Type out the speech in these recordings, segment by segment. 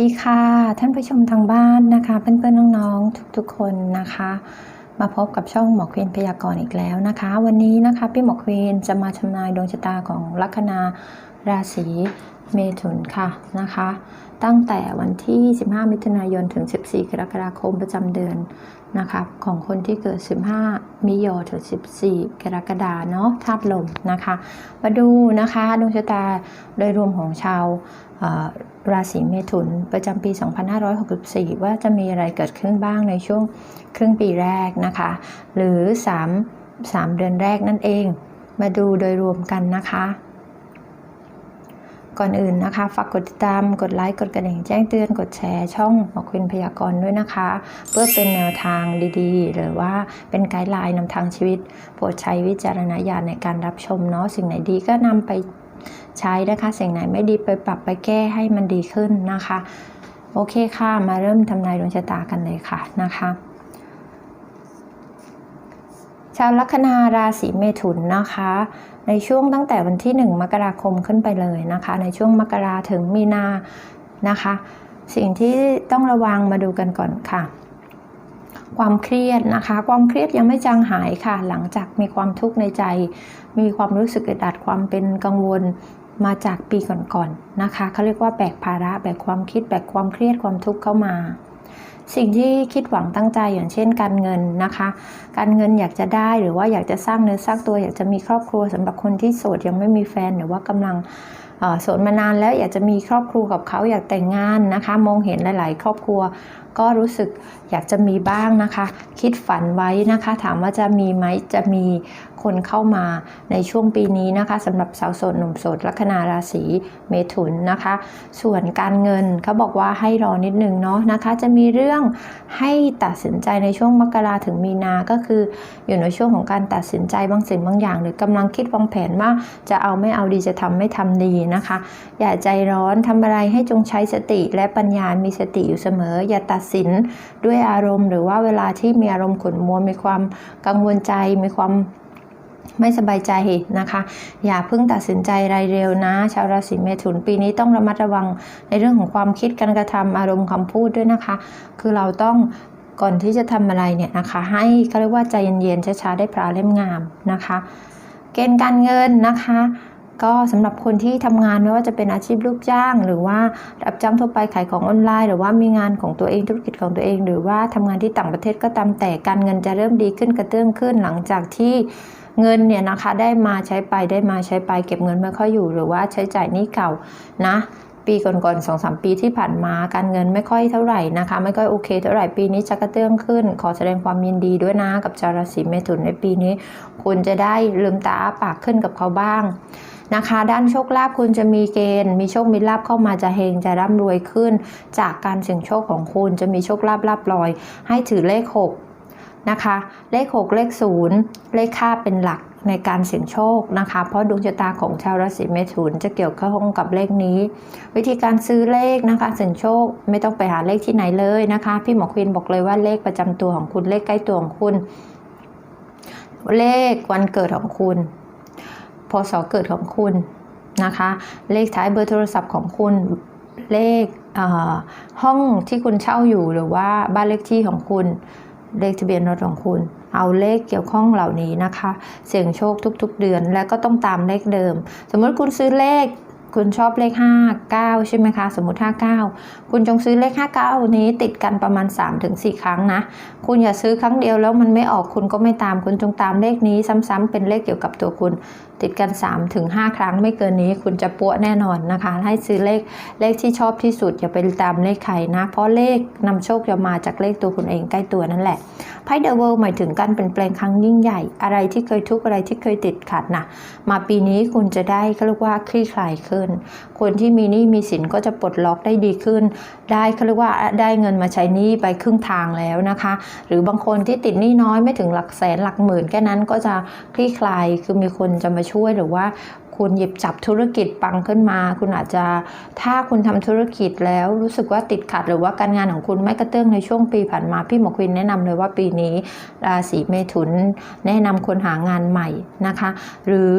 ดีค่ะท่านผู้ชมทางบ้านนะคะ เพื่อนๆน้องๆทุกๆคนนะคะ มาพบกับช่องหมอควีนพยากรณ์อีกแล้วนะคะ วันนี้นะคะพี่หมอควีนจะมาทำนายดวงชะตาของลัคนาราศีเมถุนค่ะนะคะ ตั้งแต่วันที่ 15 มิถุนายนถึง 14 กรกฎาคมประจำเดือนนะคะของคนที่เกิด 15 มิโยถึง 14 กรกฎาเนาะธาตุลมนะคะ มาดูนะคะดวงชะตาโดยรวมของชาวราศีเมถุนประจำปี 2564 ว่าจะมีอะไรเกิดขึ้นบ้างในช่วงครึ่งปีแรกนะคะ หรือ 3 3 เดือนแรกนั่นเอง มาดูโดยรวมกันนะคะ ก่อนอื่นนะคะ ฝากกดติดตาม กดไลค์ กดกระดิ่งแจ้งเตือน กดแชร์ช่องหมอควินพยากรณ์ด้วยนะคะ เพื่อเป็นแนวทางดีๆ หรือว่าเป็นไกด์ไลน์นำทางชีวิต โปรดใช้วิจารณญาณในการรับชมเนาะ สิ่งไหนดีก็นำไปใช้นะคะ สิ่งไหนไม่ดีไปปรับไปแก้ให้มันดีขึ้นนะคะ โอเคค่ะ มาเริ่มทำนายดวงชะตากันเลยค่ะนะคะ ชาวลัคนาราศีเมถุนนะคะ ในช่วงตั้งแต่วันที่ 1 มกราคมขึ้นไปเลยนะคะ ในช่วงมกราถึงมีนานะคะ สิ่งที่ต้องระวังมาดูกันก่อนค่ะ ความเครียดนะคะ ความเครียดยังไม่จางหายค่ะ หลังจากมีความทุกข์ในใจ มีความรู้สึกอึดอัดความเป็นกังวลมาจากปีก่อนๆนะคะเขาเรียกว่าแบกภาระแบกความคิดแบกความเครียดความทุกข์เข้ามา สิ่งที่คิดหวังตั้งใจอย่างเช่น การเงินนะคะ การเงินอยากจะได้หรือว่าอยากจะสร้างเนื้อสร้างตัวอยากจะมีครอบครัวสำหรับคนที่โสดยังไม่มีแฟนหรือว่ากำลังโสดมานานแล้วอยากจะมีครอบครัวกับเขาอยากแต่งงานนะคะ มองเห็นหลาย ๆ ครอบครัว ก็รู้สึกอยากจะมีบ้างนะคะ คิดฝันไว้นะคะ ถามว่าจะมีไหมจะมี คนเข้ามาในช่วงปีนี้นะคะสำหรับสาวโสดหนุ่มโสดลัคนาราศีเมถุนนะคะ ส่วนการเงินเขาบอกว่าให้รอนิดนึงเนาะนะคะ จะมีเรื่องให้ตัดสินใจในช่วงมกราถึงมีนา ก็คืออยู่ในช่วงของการตัดสินใจบางสิ่งบางอย่าง หรือกำลังคิดวางแผนว่าจะเอาไม่เอาดีจะทำไม่ทำดีนะคะ อย่าใจร้อนทำอะไรให้จงใช้สติและปัญญา มีสติอยู่เสมอ อย่าตัดสินด้วยอารมณ์ หรือว่าเวลาที่มีอารมณ์ขุ่นมัวมีความกังวลใจมีความ ไม่สบายใจนะคะ อย่าเพิ่งตัดสินใจรายเร็วนะ ชาวราศีเมถุนปีนี้ต้องระมัดระวังในเรื่องของความคิดการกระทำอารมณ์คำพูดด้วยนะคะ คือเราต้องก่อนที่จะทำอะไรเนี่ยนะคะ ให้เขาเรียกว่าใจเย็นๆช้าๆได้พระเล่มงามนะคะ เกณฑ์การเงินนะคะก็สำหรับคนที่ทำงานไม่ว่าจะเป็นอาชีพลูกจ้าง หรือว่ารับจ้างทั่วไปขายของออนไลน์ หรือว่ามีงานของตัวเองธุรกิจของตัวเอง หรือว่าทำงานที่ต่างประเทศก็ตามแต่การเงินจะเริ่มดีขึ้นกระเตื้องขึ้นหลังจากที่ เงินเนี่ยนะคะได้มาใช้ไปได้มาใช้ไปเก็บเงินไม่ค่อยอยู่ หรือว่าใช้จ่ายนี้เก่านะปีก่อนๆสองสามปีที่ผ่านมาการเงินไม่ค่อยเท่าไหร่นะคะ ไม่ค่อยโอเคเท่าไหร่ปีนี้จะกระเตื้องขึ้น ขอแสดงความยินดีด้วยนะกับชาวราศีเมถุนในปีนี้ คุณจะได้ลืมตาอ้าปากขึ้นกับเขาบ้างนะคะ ด้านโชคลาภคุณจะมีเกณฑ์ มีโชคมีลาภเข้ามาจะเฮงจะร่ำรวยขึ้น จากการเสี่ยงโชคของคุณจะมีโชคลาภลาบลอย ให้ถือเลข 6 นะคะ เลข 6 เลข 0 เลขค่าเป็นหลักในการเสี่ยงโชคนะคะ เพราะดวงชะตาของชาวราศีเมถุนจะเกี่ยวข้องกับเลขนี้ วิธีการซื้อเลขนะคะเสี่ยงโชคไม่ต้องไปหาเลขที่ไหนเลยนะคะ พี่หมอควินบอกเลยว่าเลขประจำตัวของคุณเลขใกล้ตัวของคุณ เลขวันเกิดของคุณพศเกิดของคุณนะคะ เลขท้ายเบอร์โทรศัพท์ของคุณเลขเห้องที่คุณเช่าอยู่หรือว่าบ้านเลขที่ของคุณ เลขทะเบียนรถของคุณ เอาเลขเกี่ยวข้องเหล่านี้นะคะ เสี่ยงโชคทุกๆเดือน และก็ต้องตามเลขเดิม สมมติคุณซื้อเลข คุณชอบเลข 5 9 ใช่ไหมคะ สมมติ 59 คุณจงซื้อเลข 59 นี้ติดกันประมาณ 3-4 ครั้งนะ คุณอย่าซื้อครั้งเดียวแล้วมันไม่ออกคุณก็ไม่ตาม คุณจงตามเลขนี้ซ้ำๆเป็นเลขเกี่ยวกับตัวคุณ ติดกัน 3-5 ครั้งไม่เกินนี้ คุณจะปัวแน่นอนนะคะ ให้ซื้อเลขเลขที่ชอบที่สุดอย่าไปตามเลขใครนะ เพราะเลขนำโชคจะมาจากเลขตัวคุณเองใกล้ตัวนั่นแหละไพ่เดอะเวิลด์หมายถึงการเปลี่ยนแปลงครั้งยิ่งใหญ่ อะไรที่เคยทุกข์อะไรที่เคยติดขัดนะมาปีนี้คุณจะได้เขาเรียกว่าคลี่คลายขึ้นคนที่มีหนี้มีสินก็จะปลดล็อกได้ดีขึ้น ได้เขาเรียกว่าได้เงินมาใช้หนี้ไปครึ่งทางแล้วนะคะ หรือบางคนที่ติดหนี้น้อยไม่ถึงหลักแสนหลักหมื่นแค่นั้นก็จะคลี่คลายคือมีคนจะมาช่วยหรือว่า คุณหยิบจับธุรกิจปังขึ้นมา คุณอาจจะถ้าคุณทำธุรกิจแล้วรู้สึกว่าติดขัดหรือว่าการงานของคุณไม่กระเตื้องในช่วงปีผ่านมาพี่หมอควินแนะนำเลยว่าปีนี้ราศีเมถุนแนะนำคนหางานใหม่นะคะ หรือ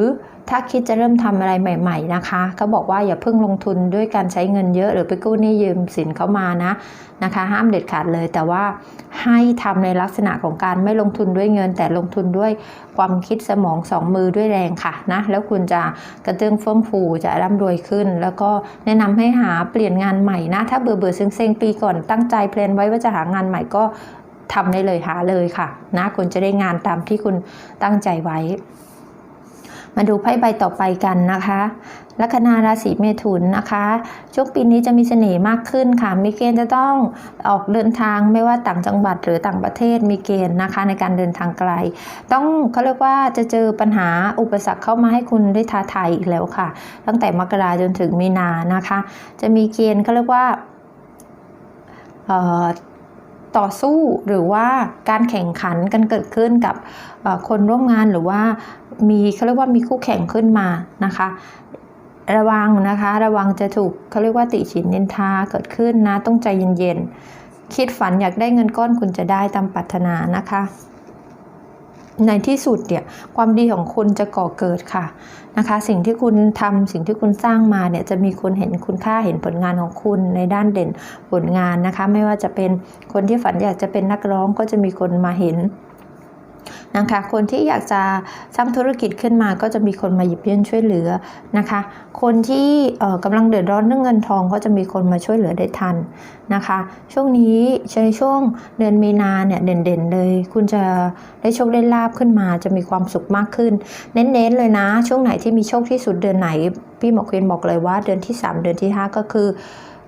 ถ้าคิดจะเริ่มทำอะไรใหม่ ๆนะคะเขาบอกว่าอย่าเพิ่งลงทุนด้วยการใช้เงินเยอะหรือไปกู้หนี้ยืมสินเขามานะนะคะ ห้ามเด็ดขาดเลย แต่ว่าให้ทำในลักษณะของการไม่ลงทุนด้วยเงิน แต่ลงทุนด้วยความคิดสมองสองมือด้วยแรงค่ะนะแล้วคุณจะกระเตื้องเฟื่องฟูจะร่ำรวยขึ้น แล้วก็แนะนำให้หาเปลี่ยนงานใหม่นะ ถ้าเบื่อเบื่อๆเซ็งๆ ปีก่อนตั้งใจแพลนไว้ว่าจะหางานใหม่ก็ทำได้เลยหาเลยค่ะ นะคุณจะได้งานตามที่คุณตั้งใจไว้ มาดูไพ่ใบต่อไปกันนะคะลัคนาราศีเมถุนนะคะ ช่วงปีนี้จะมีเสน่ห์มากขึ้นค่ะ มีเกณฑ์จะต้องออกเดินทางไม่ว่าต่างจังหวัดหรือต่างประเทศมีเกณฑ์นะคะ ในการเดินทางไกล ต้องเขาเรียกว่าจะเจอปัญหาอุปสรรคเข้ามาให้คุณได้ท้าทายอีกแล้วค่ะ ตั้งแต่มกราจนถึงมีนานะคะ จะมีเกณฑ์เขาเรียกว่าเอ่อ ต่อสู้หรือว่าการแข่งขันกันเกิดขึ้นกับคนร่วมงานหรือว่ามีเขาเรียกว่ามีคู่แข่งขึ้นมานะคะ ระวังนะคะ ระวังจะถูกเขาเรียกว่าติฉินนินทาเกิดขึ้นนะต้องใจเย็นๆคิดฝันอยากได้เงินก้อนคุณจะได้ตามปรารถนานะคะ ในที่สุดเนี่ยความดีของคุณจะก่อเกิดค่ะนะคะ สิ่งที่คุณทำสิ่งที่คุณสร้างมาเนี่ยจะมีคนเห็นคุณค่าเห็นผลงานของคุณในด้านเด่นผลงานนะคะ ไม่ว่าจะเป็นคนที่ฝันอยากจะเป็นนักร้องก็จะมีคนมาเห็น นะคะคนที่อยากจะสร้างธุรกิจขึ้นมาก็จะมีคนมาหยิบยื่นช่วยเหลือนะคะ คนที่กำลังเดือดร้อนเรื่องเงินทองก็จะมีคนมาช่วยเหลือได้ทันนะคะ ช่วงนี้ในช่วงเดือนมีนาเนี่ยเด่นๆเลย คุณจะได้โชคได้ลาบขึ้นมา จะมีความสุขมากขึ้น เน้นๆเลยนะ ช่วงไหนที่มีโชคที่สุดเดือนไหน พี่หมอควีนบอกเลยว่าเดือนที่ 3 เดือนที่ 5 ก็คือ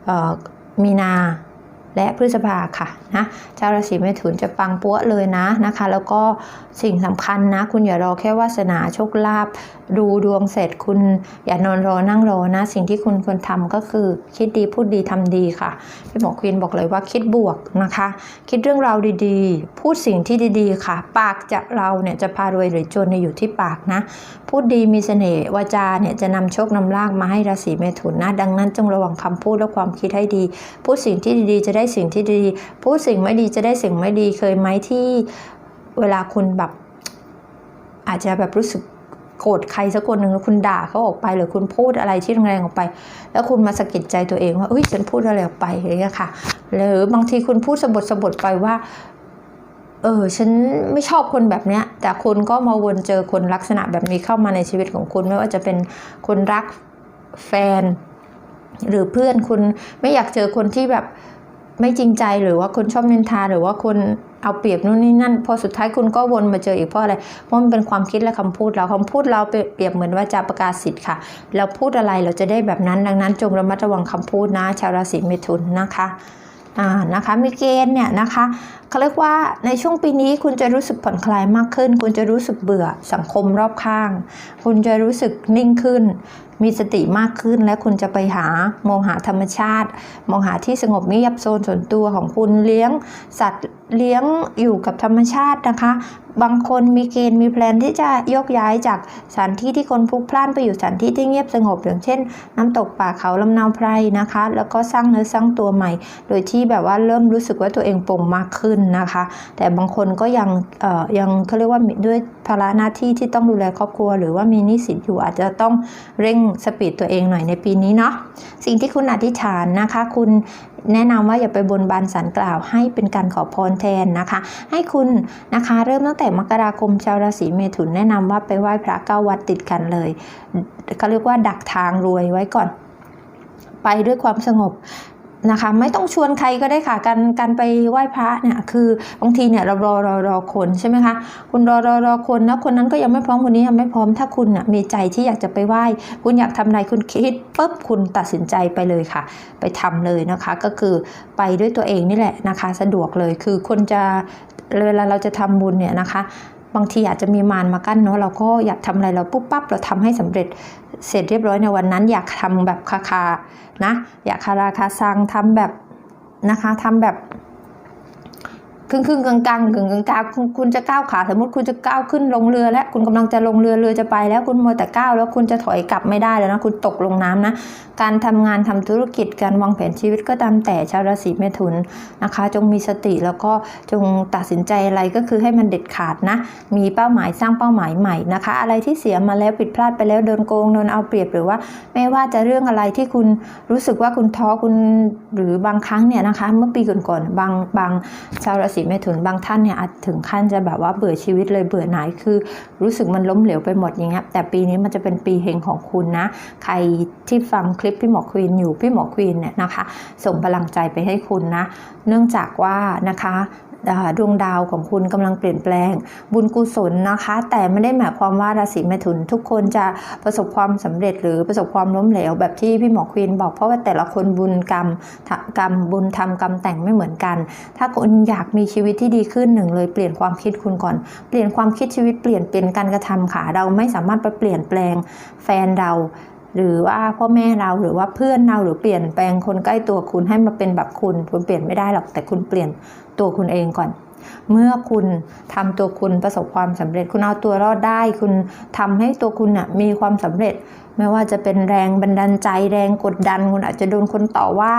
ออมีนา และพฤษภาค่ะนะชาวราศีเมถุนจะปังปัวเลยนะนะคะ แล้วก็สิ่งสำคัญนะ คุณอย่ารอแค่วาสนาโชคลาภดูดวงเสร็จคุณอย่านอนรอนั่งรอนะ สิ่งที่คุณควรทำก็คือคิดดีพูดดีทำดีค่ะพี่หมอควีนบอกเลยว่าคิดบวกนะคะ คิดเรื่องราวดีๆ พูดสิ่งที่ดีๆค่ะ ปากจะเราเนี่ยจะพารวยหรือจนเนี่ยอยู่ที่ปากนะ พูดดีมีเสน่ห์วาจาเนี่ยจะนำโชคนำลาภมาให้ราศีเมถุนนะดังนั้นจงระวังคำพูดและความคิดให้ดี พูดสิ่งที่ดีๆจะได้สิ่งที่ดี พูดสิ่งไม่ดีจะได้สิ่งไม่ดีเคยไหมที่เวลาคุณแบบอาจจะแบบรู้สึกโกรธใครสักคนหนึ่งแล้วคุณด่าเขาออกไป หรือคุณพูดอะไรที่แรงๆออกไป แล้วคุณมาสะกิดใจตัวเองว่าเอ้ยฉันพูดอะไรออกไปอย่างเงี้ยค่ะ หรือบางทีคุณพูดสะบดสะบดไปว่าเออฉันไม่ชอบคนแบบเนี้ย แต่คุณก็มาวนเจอคนลักษณะแบบนี้เข้ามาในชีวิตของคุณไม่ว่าจะเป็นคนรักแฟน หรือเพื่อนคุณไม่อยากเจอคนที่แบบ ไม่จริงใจหรือว่าคนชอบนินทาหรือว่าคนเอาเปรียบนู่นนี่นั่น พอสุดท้ายคุณก็วนมาเจออีกเพราะอะไรเพราะมันเป็นความคิดและคำพูดเราคำพูดเราเปรียบเหมือนว่าจะประกาศสิทธิ์ค่ะ เราพูดอะไรเราจะได้แบบนั้นดังนั้นจงระมัดระวังคำพูดนะ ชาวราศีเมถุนนะคะอ่านะคะมีเกณฑ์เนี่ยนะคะเขาเรียกว่าในช่วงปีนี้คุณจะรู้สึกผ่อนคลายมากขึ้น คุณจะรู้สึกเบื่อสังคมรอบข้าง คุณจะรู้สึกนิ่งขึ้น มีสติมากขึ้นและคุณจะไปหามองหาธรรมชาติมองหาที่สงบเงียบโซนส่วนตัวของคุณเลี้ยงสัตว์เลี้ยงอยู่กับธรรมชาตินะคะบางคนมีเกณฑ์มีแพลนที่จะยกย้ายจากสถานที่ที่คนพลุกพล่านไปอยู่สถานที่ที่เงียบสงบอย่างเช่น น้ำตกป่าเขาลำนาวไพรนะคะ แล้วก็สร้างเนื้อสร้างตัวใหม่ โดยที่แบบว่าเริ่มรู้สึกว่าตัวเองป่งมากขึ้นนะคะ แต่บางคนก็ยังเอ่อยังเขาเรียกว่ามีด้วยภาระหน้าที่ที่ต้องดูแลครอบครัว หรือว่ามีหนี้สินอยู่อาจจะต้องเร่งสปีดตัวเองหน่อยในปีนี้เนาะสิ่งที่คุณอธิษฐานนะคะ คุณ แนะนำว่าอย่าไปบนบานสารกล่าวให้เป็นการขอพรแทนนะคะ ให้คุณนะคะเริ่มตั้งแต่มกราคมชาวราศีเมถุนแนะนำว่าไปไหว้พระเก้าวัดติดกันเลยเขาเรียกว่าดักทางรวยไว้ก่อน ไปด้วยความสงบ นะคะไม่ต้องชวนใครก็ได้ค่ะการการไปไหว้พระเนี่ยคือบางทีเนี่ยเรารอรอรอคนใช่ไหมคะคุณรอรอรอคนแล้วคนนั้นก็ยังไม่พร้อมคนนี้ยังไม่พร้อมถ้าคุณน่ะมีใจที่อยากจะไปไหว้ คุณอยากทำอะไรคุณคิดปุ๊บคุณตัดสินใจไปเลยค่ะ ไปทำเลยนะคะ ก็คือไปด้วยตัวเองนี่แหละนะคะ สะดวกเลยคือคนจะเวลาเราจะทำบุญเนี่ยนะคะบางทีอาจจะมีมารมากั้นเนาะเราก็อยากทำอะไรเราปุ๊บปั๊บเราทำให้สำเร็จ เสร็จเรียบร้อยในวันนั้น อยากทำแบบคาคานะ อยากคาราคาซังทำแบบนะคะทำแบบ ครึ่งครึ่งกลางกลางกึ่งกลางกลางคุณคุณจะก้าวขาสมมติคุณจะก้าวขึ้นลงเรือแล้ว คุณกำลังจะลงเรือเรือจะไปแล้วคุณมัวแต่ก้าวแล้วคุณจะถอยกลับไม่ได้แล้วนะคุณตกลงน้ำนะการทำงานทำธุรกิจการวางแผนชีวิตก็ตามแต่ชาวราศีเมถุนนะคะ จงมีสติแล้วก็จงตัดสินใจอะไรก็คือให้มันเด็ดขาดนะ มีเป้าหมายสร้างเป้าหมายใหม่นะคะ อะไรที่เสียมาแล้วผิดพลาดไปแล้วโดนโกงโดนเอาเปรียบหรือว่า ไม่ว่าจะเรื่องอะไรที่คุณรู้สึกว่าคุณท้อคุณหรือบางครั้งเนี่ยนะคะ เมื่อปีก่อนๆบางบางชาวราศีเมถุนบางท่านเนี่ยอาจถึงขั้นจะแบบว่าเบื่อชีวิตเลยเบื่อหน่ายคือ รู้สึกมันล้มเหลวไปหมดอย่างเงี้ยแต่ปีนี้มันจะเป็นปีเฮงของคุณนะ ใครที่ฟังคลิปพี่หมอควีนอยู่พี่หมอควีนเนี่ยนะคะ ส่งพลังใจไปให้คุณนะ เนื่องจากว่านะคะ ดวงดาวของคุณกำลังเปลี่ยนแปลง บุญกุศลนะคะ แต่ไม่ได้หมายความว่าราศีเมถุนทุกคนจะประสบความสำเร็จหรือประสบความล้มเหลวแบบที่พี่หมอควีนบอกเพราะว่าแต่ละคนบุญกรรมกรรมบุญทำกรรมแต่งไม่เหมือนกัน ถ้าคุณอยากมีชีวิตที่ดีขึ้นหนึ่งเลยเปลี่ยนความคิดคุณก่อน เปลี่ยนความคิดชีวิตเปลี่ยนเป็นการกระทำค่ะเราไม่สามารถไปเปลี่ยนแปลงแฟนเรา หรือว่าพ่อแม่เราหรือว่าเพื่อนเราหรือเปลี่ยนแปลงคนใกล้ตัวคุณให้มาเป็นแบบคุณ คุณเปลี่ยนไม่ได้หรอกแต่คุณเปลี่ยนตัวคุณเองก่อน เมื่อคุณทำตัวคุณประสบความสำเร็จ คุณเอาตัวรอดได้ คุณทำให้ตัวคุณน่ะมีความสำเร็จ ไม่ว่าจะเป็นแรงบันดาลใจแรงกดดัน คุณอาจจะโดนคนต่อว่า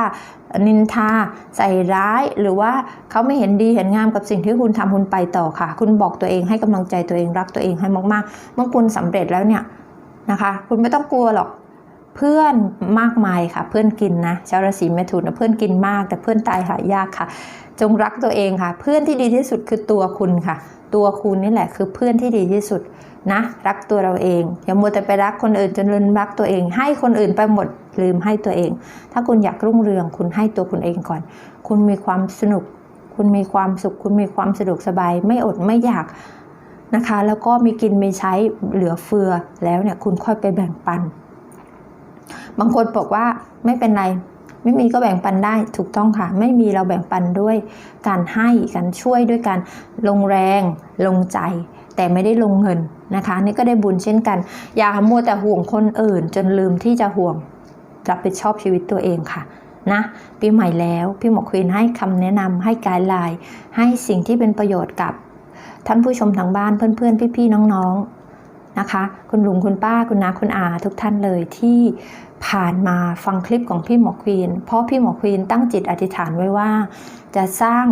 นินทาใส่ร้ายหรือว่าเขาไม่เห็นดีเห็นงามกับสิ่งที่คุณทำคุณไปต่อค่ะ คุณบอกตัวเองให้กำลังใจตัวเองรักตัวเองให้มากๆเมื่อคุณสำเร็จแล้วเนี่ยนะคะ คุณไม่ต้องกลัวหรอก เพื่อนมากมายค่ะ เพื่อนกินนะชาวราศีเมถุนนะเพื่อนกินมาก แต่เพื่อนตายหายากค่ะ จงรักตัวเองค่ะ เพื่อนที่ดีที่สุดคือตัวคุณค่ะ ตัวคุณนี่แหละคือเพื่อนที่ดีที่สุดนะ รักตัวเราเองอย่ามัวแต่ไปรักคนอื่นจนลืมรักตัวเอง ให้คนอื่นไปหมดลืมให้ตัวเอง ถ้าคุณอยากรุ่งเรืองคุณให้ตัวคุณเองก่อน คุณมีความสนุก คุณมีความสุข คุณมีความสะดวกสบาย ไม่อดไม่อยากนะคะ แล้วก็มีกินมีใช้เหลือเฟือแล้วเนี่ยคุณค่อยไปแบ่งปัน บางคนบอกว่าไม่เป็นไร ไม่มีก็แบ่งปันได้ถูกต้องค่ะ ไม่มีเราแบ่งปันด้วย การให้การช่วยด้วยการลงแรง ลงใจ แต่ไม่ได้ลงเงินนะคะ นี่ก็ได้บุญเช่นกัน อย่ามัวแต่ห่วงคนอื่น จนลืมที่จะห่วงรับผิดชอบชีวิตตัวเองค่ะนะปีใหม่แล้วพี่หมอควีนให้คำแนะนำให้ไกด์ไลน์ให้สิ่งที่เป็นประโยชน์กับท่านผู้ชมทางบ้านเพื่อนๆ พี่ๆ น้องๆ นะคะ คุณลุงคุณป้าคุณน้าคุณอาทุกท่านเลยที่ผ่านมาฟังคลิปของพี่หมอควีน เพราะพี่หมอควีนตั้งจิตอธิษฐานไว้ว่า จะสร้าง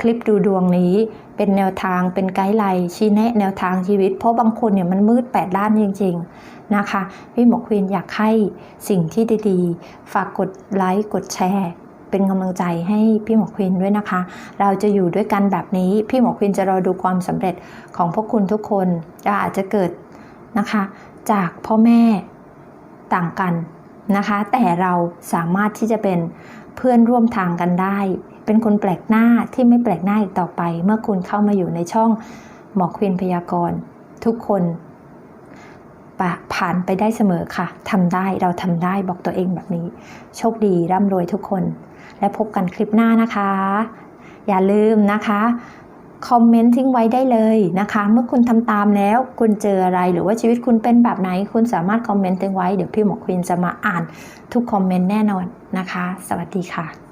คลิปดูดวงนี้เป็นแนวทางเป็นไกด์ไลน์ชี้แนะแนวทางชีวิต เพราะบางคนเนี่ยมันมืดแปดด้านจริง ๆนะคะ พี่หมอควีนอยากให้สิ่งที่ดีๆ ฝากกดไลค์กดแชร์เป็นกำลังใจให้พี่หมอควีนด้วยนะคะ เราจะอยู่ด้วยกันแบบนี้ พี่หมอควีนจะรอดูความสำเร็จของพวกคุณทุกคนอาจจะเกิด นะคะ จากพ่อแม่ต่างกันนะคะ แต่เราสามารถที่จะเป็นเพื่อนร่วมทางกันได้ เป็นคนแปลกหน้าที่ไม่แปลกหน้าอีกต่อไป เมื่อคุณเข้ามาอยู่ในช่องหมอควินพยากรณ์ทุกคนผ่านไปได้เสมอค่ะทำได้เราทำได้บอกตัวเองแบบนี้ โชคดีร่ำรวยทุกคน และพบกันคลิปหน้านะคะ อย่าลืมนะคะ คอมเมนต์ทิ้งไว้ได้เลยนะคะ เมื่อคุณทำตามแล้ว คุณเจออะไรหรือว่าชีวิตคุณเป็นแบบไหน คุณสามารถคอมเมนต์ทิ้งไว้ เดี๋ยวพี่หมอควินจะมาอ่านทุกคอมเมนต์แน่นอนนะคะ สวัสดีค่ะ